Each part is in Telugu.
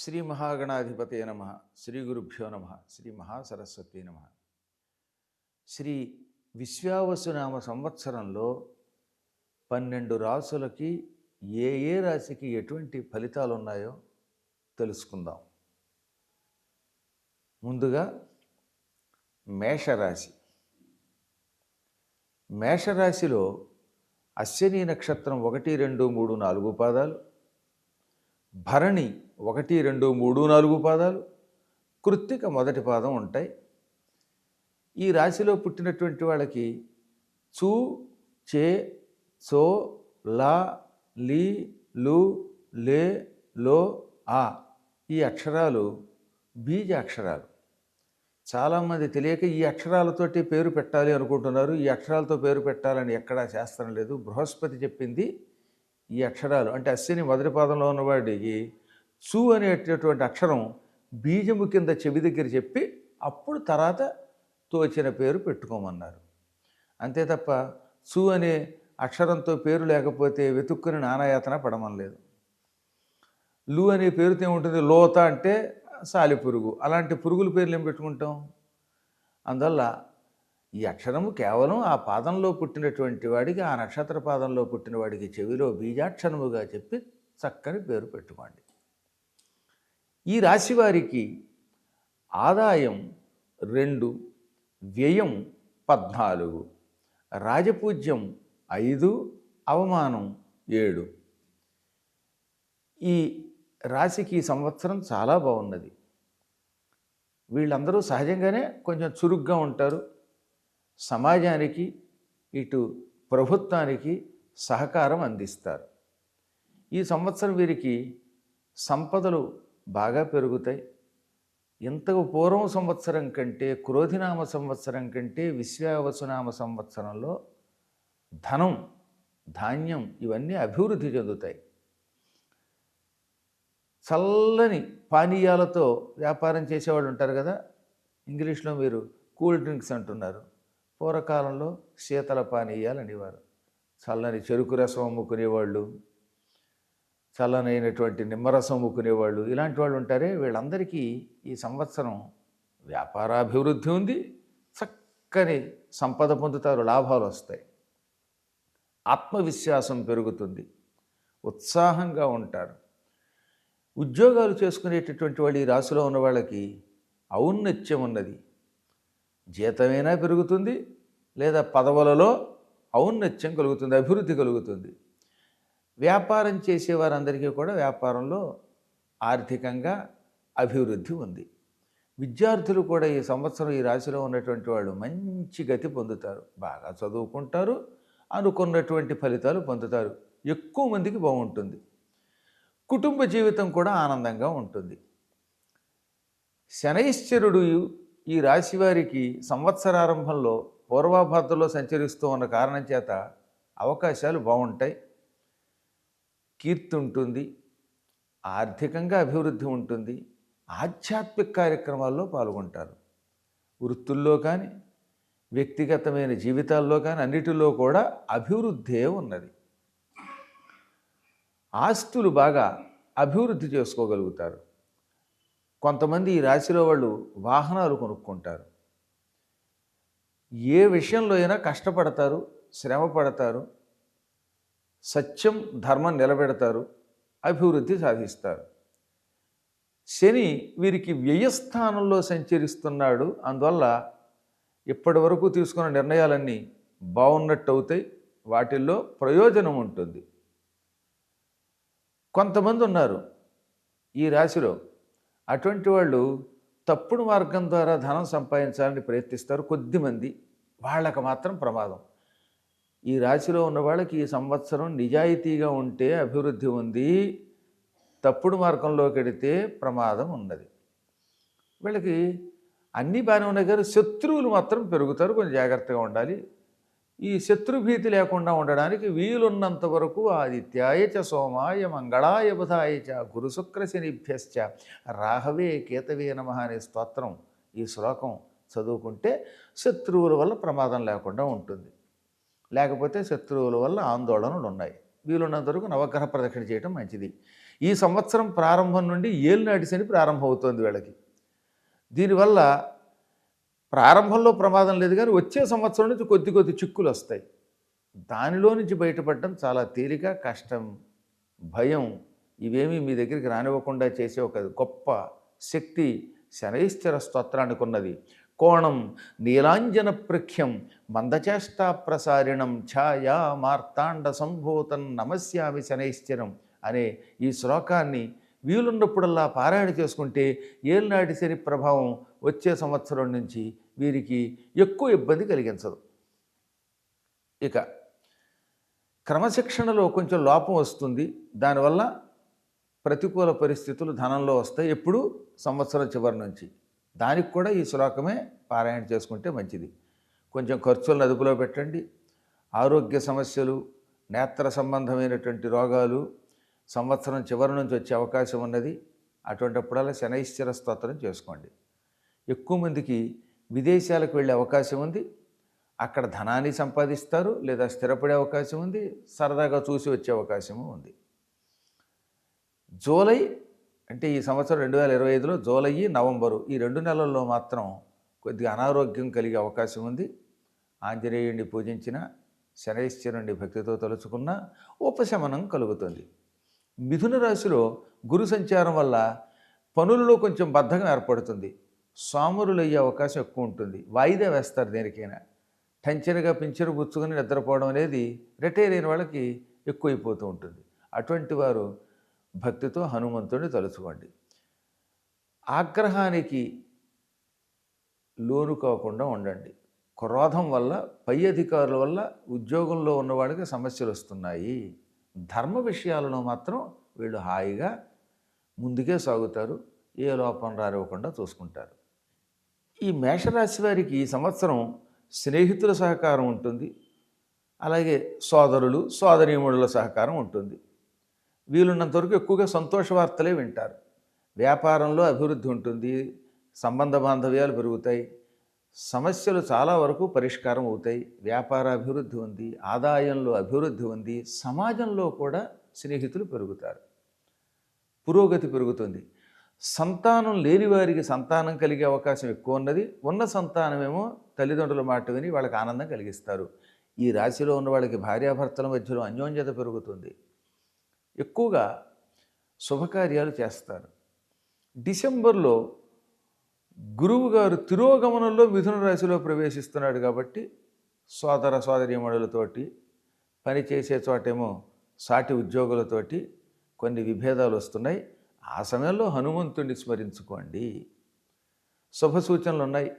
శ్రీ మహాగణాధిపతే నమ శ్రీ గురుభ్యో నమ శ్రీ మహాసరస్వతి నమ. శ్రీ విశ్వావసునామ సంవత్సరంలో పన్నెండు రాసులకి ఏ ఏ రాశికి ఎటువంటి ఫలితాలు ఉన్నాయో తెలుసుకుందాం. ముందుగా మేషరాశి. మేషరాశిలో అశ్విని నక్షత్రం ఒకటి రెండు మూడు నాలుగు పాదాలు. భరణి ఒకటి రెండు మూడు నాలుగు పాదాలు. కృత్తిక మొదటి పాదం ఉంటాయి. ఈ రాశిలో పుట్టినటువంటి వాళ్ళకి చూ చే సో లా లీ లు లే లో ఆ ఈ అక్షరాలు బీజ అక్షరాలు. చాలామంది తెలియక ఈ అక్షరాలతోటి పేరు పెట్టాలి అనుకుంటున్నారు. ఈ అక్షరాలతో పేరు పెట్టాలని ఎక్కడా శాస్త్రం లేదు. బృహస్పతి చెప్పింది ఈ అక్షరాలు. అంటే అశ్విని మొదటి పాదంలో ఉన్నవాడికి చు అనేటటువంటి అక్షరం బీజము కింద చెవి దగ్గర చెప్పి అప్పుడు తర్వాత తోచిన పేరు పెట్టుకోమన్నారు. అంతే తప్ప చు అనే అక్షరంతో పేరు లేకపోతే వెతుక్కుని నానాయాతన పడమనలేదు లు అనే పేరుతో ఏముంటుంది? లోత అంటే సాలి పురుగు. అలాంటి పురుగుల పేర్లు ఏం పెట్టుకుంటాం? అందువల్ల ఈ అక్షరము కేవలం ఆ పాదంలో పుట్టినటువంటి వాడికి ఆ నక్షత్ర పాదంలో పుట్టిన వాడికి చెవిలో బీజాక్షరముగా చెప్పి చక్కని పేరు పెట్టుకోండి. ఈ రాశి వారికి ఆదాయం రెండు వ్యయం పద్నాలుగు రాజపూజ్యం ఐదు అవమానం ఏడు. ఈ రాశికి ఈ సంవత్సరం చాలా బాగున్నది. వీళ్ళందరూ సహజంగానే కొంచెం చురుగ్గా ఉంటారు. సమాజానికి ఇటు ప్రభుత్వానికి సహకారం అందిస్తారు. ఈ సంవత్సరం వీరికి సంపదలు బాగా పెరుగుతాయి. ఇంతకు పూర్వం సంవత్సరం కంటే క్రోధినామ సంవత్సరం కంటే విశ్వావసునామ సంవత్సరంలో ధనం ధాన్యం ఇవన్నీ అభివృద్ధి చెందుతాయి. చల్లని పానీయాలతో వ్యాపారం చేసేవాళ్ళు ఉంటారు కదా? ఇంగ్లీష్లో మీరు కూల్ డ్రింక్స్ అంటున్నారు. పూర్వకాలంలో శీతల పానీయాలు అనేవారు. చల్లని చెరుకు రసం అమ్ముకునేవాళ్ళు. చల్లనైనటువంటి నిమ్మరసం అమ్ముకునేవాళ్ళు ఇలాంటి వాళ్ళు ఉంటారే వీళ్ళందరికీ ఈ సంవత్సరం వ్యాపారాభివృద్ధి ఉంది. చక్కని సంపద పొందుతారు లాభాలు వస్తాయి. ఆత్మవిశ్వాసం పెరుగుతుంది. ఉత్సాహంగా ఉంటారు. ఉద్యోగాలు చేసుకునేటటువంటి వాళ్ళు ఈ రాశిలో ఉన్న వాళ్ళకి ఔన్నత్యం ఉన్నది. జీతమైనా పెరుగుతుంది లేదా పదవులలో ఔన్నత్యం కలుగుతుంది అభివృద్ధి కలుగుతుంది. వ్యాపారం చేసేవారందరికీ కూడా వ్యాపారంలో ఆర్థికంగా అభివృద్ధి ఉంది. విద్యార్థులు కూడా ఈ సంవత్సరం ఈ రాశిలో ఉన్నటువంటి వాళ్ళు మంచి గతి పొందుతారు. బాగా చదువుకుంటారు అనుకున్నటువంటి ఫలితాలు పొందుతారు. ఎక్కువ మందికి బాగుంటుంది. కుటుంబ జీవితం కూడా ఆనందంగా ఉంటుంది. శనైశ్చరుడు ఈ రాశి వారికి సంవత్సరారంభంలో పూర్వాభాద్రలో సంచరిస్తూ ఉన్న కారణం చేత అవకాశాలు బాగుంటాయి. కీర్తి ఉంటుంది ఆర్థికంగా అభివృద్ధి ఉంటుంది ఆధ్యాత్మిక కార్యక్రమాల్లో పాల్గొంటారు. వృత్తుల్లో కానీ వ్యక్తిగతమైన జీవితాల్లో కానీ అన్నిటిలో కూడా అభివృద్ధే ఉన్నది. ఆస్తులు బాగా అభివృద్ధి చేసుకోగలుగుతారు. కొంతమంది ఈ రాశిలో వాళ్ళు వాహనాలు కొనుక్కుంటారు. ఏ విషయంలో అయినా కష్టపడతారు శ్రమ పడతారు సత్యం ధర్మం నిలబెడతారు అభివృద్ధి సాధిస్తారు. శని వీరికి వ్యయస్థానంలో సంచరిస్తున్నాడు. అందువల్ల ఇప్పటి వరకు తీసుకున్న నిర్ణయాలన్నీ బాగున్నట్టు అవుతాయి వాటిల్లో ప్రయోజనం ఉంటుంది. కొంతమంది ఉన్నారు ఈ రాశిలో. అటువంటి వాళ్ళు తప్పుడు మార్గం ద్వారా ధనం సంపాదించాలని ప్రయత్నిస్తారు. కొద్దిమంది. వాళ్ళకు మాత్రం ప్రమాదం. ఈ రాశిలో ఉన్న వాళ్ళకి ఈ సంవత్సరం నిజాయితీగా ఉంటే అభివృద్ధి ఉంది తప్పుడు మార్గంలోకి వెడితే ప్రమాదం ఉన్నది. వీళ్ళకి అన్నీ బాగానే ఉన్నాయి కానీ శత్రువులు మాత్రం పెరుగుతారు కొంచెం జాగ్రత్తగా ఉండాలి. ఈ శత్రుభీతి లేకుండా ఉండడానికి వీలున్నంత వరకు ఆదిత్యాయ చ సోమాయ మంగళాయ బుధాయ చ గురుశుక్ర శనిభ్యశ్చ రాహవే కేతవే నమ అనే స్తోత్రం ఈ శ్లోకం చదువుకుంటే శత్రువుల వల్ల ప్రమాదం లేకుండా ఉంటుంది. లేకపోతే శత్రువుల వల్ల ఆందోళనలు ఉన్నాయి. వీలున్నంత వరకు నవగ్రహ ప్రదక్షిణ చేయడం మంచిది. ఈ సంవత్సరం ప్రారంభం నుండి ఏలినాటి శని ప్రారంభం అవుతోంది వీళ్ళకి. దీనివల్ల ప్రారంభంలో ప్రమాదం లేదు కానీ వచ్చే సంవత్సరం నుంచి కొద్ది కొద్ది చిక్కులు వస్తాయి. దానిలో నుంచి బయటపడడం చాలా తేలిక కష్టం భయం ఇవేమీ మీ దగ్గరికి రానివ్వకుండా చేసే ఒక గొప్ప శక్తి శనైశ్చర స్తోత్రానికి ఉన్నది కోణం నీలాంజన ప్రఖ్యం మందచేష్టా ప్రసారిణం ఛాయా మార్తాండ సంభూతం నమస్యామి శనైశ్చరం అనే ఈ శ్లోకాన్ని వీలున్నప్పుడల్లా పారాయణ చేసుకుంటే ఏలినాటి శని ప్రభావం వచ్చే సంవత్సరం నుంచి వీరికి ఎక్కువ ఇబ్బంది కలిగించదు. ఇక క్రమశిక్షణలో కొంచెం లోపం వస్తుంది. దానివల్ల ప్రతికూల పరిస్థితులు ధనంలో వస్తాయి. ఎప్పుడు సంవత్సరం చివరి నుంచి. దానికి కూడా ఈ శ్లోకమే పారాయణ చేసుకుంటే మంచిది. కొంచెం ఖర్చులను అదుపులో పెట్టండి. ఆరోగ్య సమస్యలు నేత్ర సంబంధమైనటువంటి రోగాలు సంవత్సరం చివరి నుంచి వచ్చే అవకాశం ఉన్నది. అటువంటిప్పుడల్లా శనైశ్చర స్తోత్రం చేసుకోండి. ఎక్కువ మందికి విదేశాలకు వెళ్ళే అవకాశం ఉంది. అక్కడ ధనాన్ని సంపాదిస్తారు లేదా స్థిరపడే అవకాశం ఉంది. సరదాగా చూసి వచ్చే అవకాశము ఉంది. జూలై అంటే ఈ సంవత్సరం రెండు వేల ఇరవై ఐదులో జూలై నవంబరు ఈ రెండు నెలల్లో మాత్రం కొద్దిగా అనారోగ్యం కలిగే అవకాశం ఉంది. ఆంజనేయుడిని పూజించిన శనైశ్వరుని భక్తితో తలుచుకున్న ఉపశమనం కలుగుతుంది. మిథున రాశిలో గురు సంచారం వల్ల పనులలో కొంచెం బద్ధకం ఏర్పడుతుంది. సోమరులు అయ్యే అవకాశం ఎక్కువ ఉంటుంది. వాయిదా వేస్తారు దేనికైనా. టెన్షన్గా పింఛను పుచ్చుకొని నిద్రపోవడం అనేది రిటైర్ అయిన వాళ్ళకి ఎక్కువైపోతూ ఉంటుంది. అటువంటి వారు భక్తితో హనుమంతుడిని తలుచుకోండి. ఆగ్రహానికి లోను కాకుండా ఉండండి. క్రోధం వల్ల పై అధికారుల వల్ల ఉద్యోగంలో ఉన్నవాడికి సమస్యలు వస్తున్నాయి. ధర్మ విషయాలలో మాత్రం వీళ్ళు హాయిగా ముందుకే సాగుతారు. ఏ లోపం రానివ్వకుండా చూసుకుంటారు. ఈ మేషరాశి వారికి ఈ సంవత్సరం స్నేహితుల సహకారం ఉంటుంది. అలాగే సోదరులు సోదరీమణుల సహకారం ఉంటుంది. వీలున్నంత వరకు ఎక్కువగా సంతోష వార్తలే వింటారు. వ్యాపారంలో అభివృద్ధి ఉంటుంది సంబంధ బాంధవ్యాలు పెరుగుతాయి సమస్యలు చాలా వరకు పరిష్కారం అవుతాయి వ్యాపార అభివృద్ధి ఉంది ఆదాయంలో అభివృద్ధి ఉంది సమాజంలో కూడా స్నేహితులు పెరుగుతారు. పురోగతి పెరుగుతుంది. సంతానం లేని వారికి సంతానం కలిగే అవకాశం ఎక్కువ ఉన్నది. ఉన్న సంతానమేమో తల్లిదండ్రుల మాట విని వాళ్ళకి ఆనందం కలిగిస్తారు. ఈ రాశిలో ఉన్న వాళ్ళకి భార్యాభర్తల మధ్యలో అన్యోన్యత పెరుగుతుంది. ఎక్కువగా శుభకార్యాలు చేస్తారు. డిసెంబర్లో గురువు గారు తిరోగమనంలో మిథున రాశిలో ప్రవేశిస్తున్నాడు కాబట్టి సోదర సోదరీమణులతోటి పని చేసే చోటేమో సాటి ఉద్యోగులతోటి కొన్ని విభేదాలు వస్తున్నాయి. ఆ సమయంలో హనుమంతుడిని స్మరించుకోండి. శుభ సూచనలు ఉన్నాయి.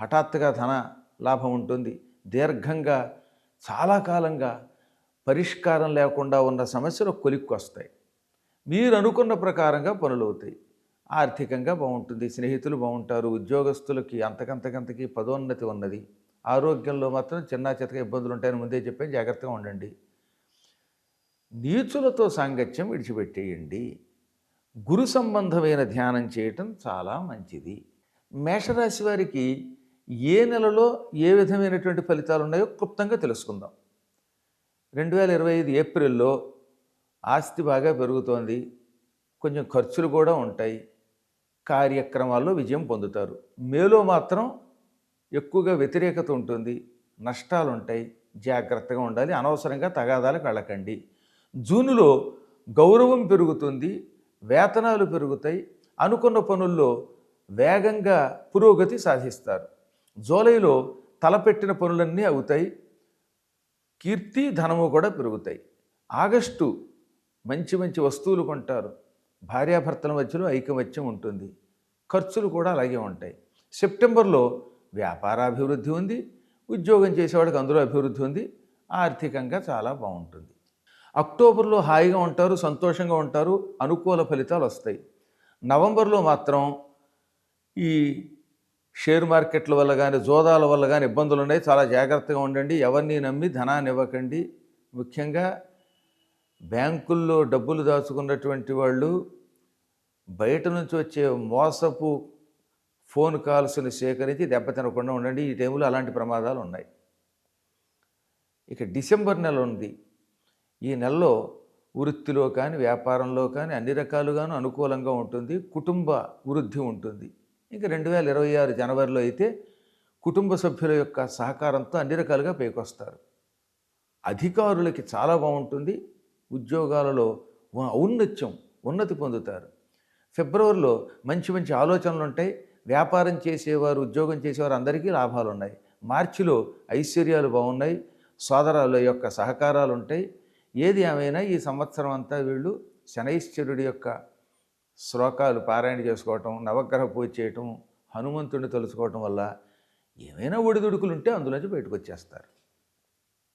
హఠాత్తుగా ధన లాభం ఉంటుంది. దీర్ఘంగా చాలా కాలంగా పరిష్కారం లేకుండా ఉన్న సమస్యలు కొలిక్కొస్తాయి. మీరు అనుకున్న ప్రకారంగా పనులు అవుతాయి. ఆర్థికంగా బాగుంటుంది స్నేహితులు బాగుంటారు ఉద్యోగస్తులకి అంతకంతకంతకి పదోన్నతి ఉన్నది. ఆరోగ్యంలో మాత్రం చిన్న చితక ఇబ్బందులు ఉంటాయని ముందే చెప్పాను జాగ్రత్తగా ఉండండి. నీచులతో సాంగత్యం విడిచిపెట్టేయండి. గురు సంబంధమైన ధ్యానం చేయటం చాలా మంచిది. మేషరాశి వారికి ఏ నెలలో ఏ విధమైనటువంటి ఫలితాలు ఉన్నాయో క్లుప్తంగా తెలుసుకుందాం. రెండు వేల ఇరవై ఐదు ఏప్రిల్లో ఆస్తి బాగా పెరుగుతోంది. కొంచెం ఖర్చులు కూడా ఉంటాయి. కార్యక్రమాల్లో విజయం పొందుతారు. మేలో మాత్రం ఎక్కువగా వ్యతిరేకత ఉంటుంది. నష్టాలు ఉంటాయి. జాగ్రత్తగా ఉండాలి. అనవసరంగా తగాదాలకు వెళ్ళకండి జూన్లో గౌరవం పెరుగుతుంది. వేతనాలు పెరుగుతాయి. అనుకున్న పనుల్లో వేగంగా పురోగతి సాధిస్తారు. జూలైలో తలపెట్టిన పనులన్నీ అవుతాయి. కీర్తి ధనము కూడా పెరుగుతాయి. ఆగస్టు మంచి మంచి వస్తువులు కొంటారు. భార్యాభర్తల మధ్యలో ఐకమత్యం ఉంటుంది. ఖర్చులు కూడా అలాగే ఉంటాయి. సెప్టెంబర్లో వ్యాపారాభివృద్ధి ఉంది. ఉద్యోగం చేసేవాడికి అందులో అభివృద్ధి ఉంది. ఆర్థికంగా చాలా బాగుంటుంది. అక్టోబర్లో హాయిగా ఉంటారు సంతోషంగా ఉంటారు అనుకూల ఫలితాలు వస్తాయి. నవంబర్లో మాత్రం ఈ షేర్ మార్కెట్ల వల్ల కానీ జోదాల వల్ల కానీ ఇబ్బందులు ఉన్నాయి. చాలా జాగ్రత్తగా ఉండండి. ఎవరిని నమ్మి ధనాన్ని ఇవ్వకండి. ముఖ్యంగా బ్యాంకుల్లో డబ్బులు దాచుకున్నటువంటి వాళ్ళు బయట నుంచి వచ్చే మోసపు ఫోన్ కాల్స్ని సేకరించి దెబ్బతినకుండా ఉండండి. ఈ టైంలో అలాంటి ప్రమాదాలు ఉన్నాయి. ఇక డిసెంబర్ నెల ఉంది. ఈ నెలలో వృత్తిలో కానీ వ్యాపారంలో కానీ అన్ని రకాలుగాను అనుకూలంగా ఉంటుంది. కుటుంబ వృద్ధి ఉంటుంది. ఇంకా రెండు వేల ఇరవై ఆరు జనవరిలో అయితే కుటుంబ సభ్యుల యొక్క సహకారంతో అన్ని రకాలుగా పైకొస్తారు. అధికారులకి చాలా బాగుంటుంది. ఉద్యోగాలలో ఔన్నత్యం ఉన్నతి పొందుతారు. ఫిబ్రవరిలో మంచి మంచి ఆలోచనలు ఉంటాయి. వ్యాపారం చేసేవారు ఉద్యోగం చేసేవారు అందరికీ లాభాలు ఉన్నాయి మార్చిలో ఐశ్వర్యాలు బాగున్నాయి. సోదరాల యొక్క సహకారాలు ఉంటాయి. ఏది ఏమైనా ఈ సంవత్సరం అంతా వీళ్ళు శనైశ్వరుడి యొక్క శ్లోకాలు పారాయణ చేసుకోవటం నవగ్రహ పూజ చేయటం హనుమంతుడిని తలుచుకోవటం వల్ల ఏమైనా ఒడిదుడుకులు ఉంటే అందులోంచి బయటకు వచ్చేస్తారు.